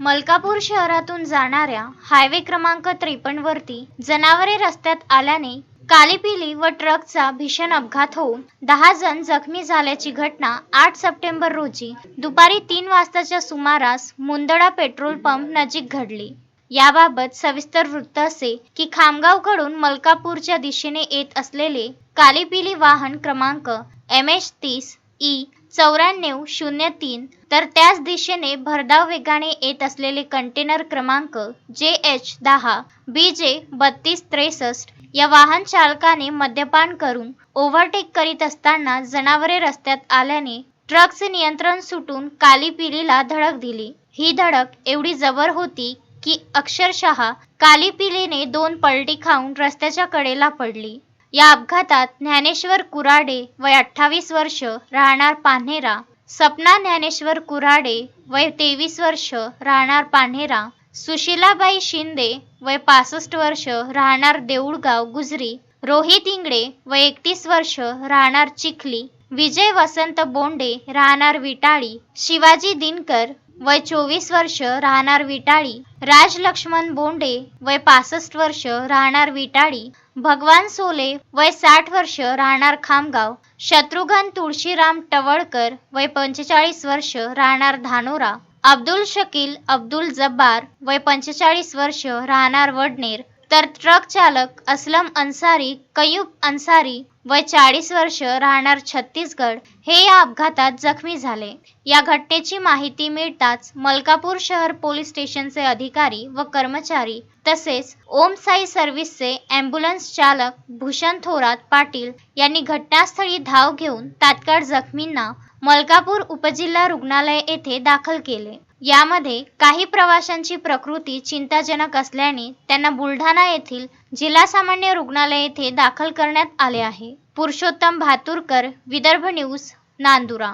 मलकापूर शहरातून जाणाऱ्या हायवे क्रमांक त्रेपन्नवरती जनावरे रस्त्यात आल्याने कालीपिली व ट्रकचा भीषण अपघात होऊन दहा जण जखमी झाल्याची घटना आठ सप्टेंबर रोजी दुपारी तीन वाजताच्या सुमारास मुंदडा पेट्रोल पंप नजीक घडली. याबाबत सविस्तर वृत्त असे की खामगावकडून मलकापूरच्या दिशेने येत असलेले कालीपिली वाहन क्रमांक एम एच तीस ई चौऱ्याण्णव शून्य तीन तर त्याच दिशेने भरधाव वेगाने येत असलेले कंटेनर क्रमांक जे एच दहा बी जे बत्तीस त्रेसष्ट या वाहन चालकाने मद्यपान करून ओव्हरटेक करीत असताना जनावरे रस्त्यात आल्याने ट्रकचे नियंत्रण सुटून कालीपिलीला धडक दिली. ही धडक एवढी जबर होती की अक्षरशः कालीपिलीने दोन पलटी खाऊन रस्त्याच्या कडेला पडली. या अपघातात ज्ञानेश्वर कुराडे वय अठ्ठावीस वर्ष राहणार पान्हेरा. सपना ज्ञानेश्वर कुराडे वय तेवीस वर्ष राहणार पान्हेरा. सुशीलाबाई शिंदे वय पासष्ट वर्ष राहणार देऊळगाव गुजरी. रोहित इंगडे वय एकतीस वर्ष राहणार चिखली. विजय वसंत बोंडे राहणार विटाळी. शिवाजी दिनकर वय चोवीस वर्ष राहणार विटाळी राज लक्ष्मण बोंडे वय पासष्ट वर्ष राहणार विटाळी भगवान सोले वय साठ वर्ष राहणार खामगाव शत्रुघ्न तुळशीराम टवळकर वय पंचेचाळीस वर्ष राहणार धानोरा अब्दुल शकील अब्दुल जब्बार वय पंचेचाळीस वर्ष राहणार वडनेर तर ट्रक चालक असलम अन्सारी कयूब अन्सारी वय चाळीस वर्ष राहणार छत्तीसगड हे या अपघातात जखमी झाले. या घटनेची माहिती मिळताच मलकापूर शहर पोलीस स्टेशनचे अधिकारी व कर्मचारी तसेच ओम साई सर्व्हिसचे अँब्युलन्स चालक भूषण थोरात पाटील यांनी घटनास्थळी धाव घेऊन तात्काळ जखमींना मलकापूर उपजिल्हा रुग्णालय येथे दाखल केले. यामध्ये काही प्रवाशांची प्रकृती चिंताजनक असल्याने त्यांना बुलढाणा येथील जिल्हा सामान्य रुग्णालय येथे दाखल करण्यात आले आहे. पुरुषोत्तम भातुरकर विदर्भ न्यूज नांदुरा.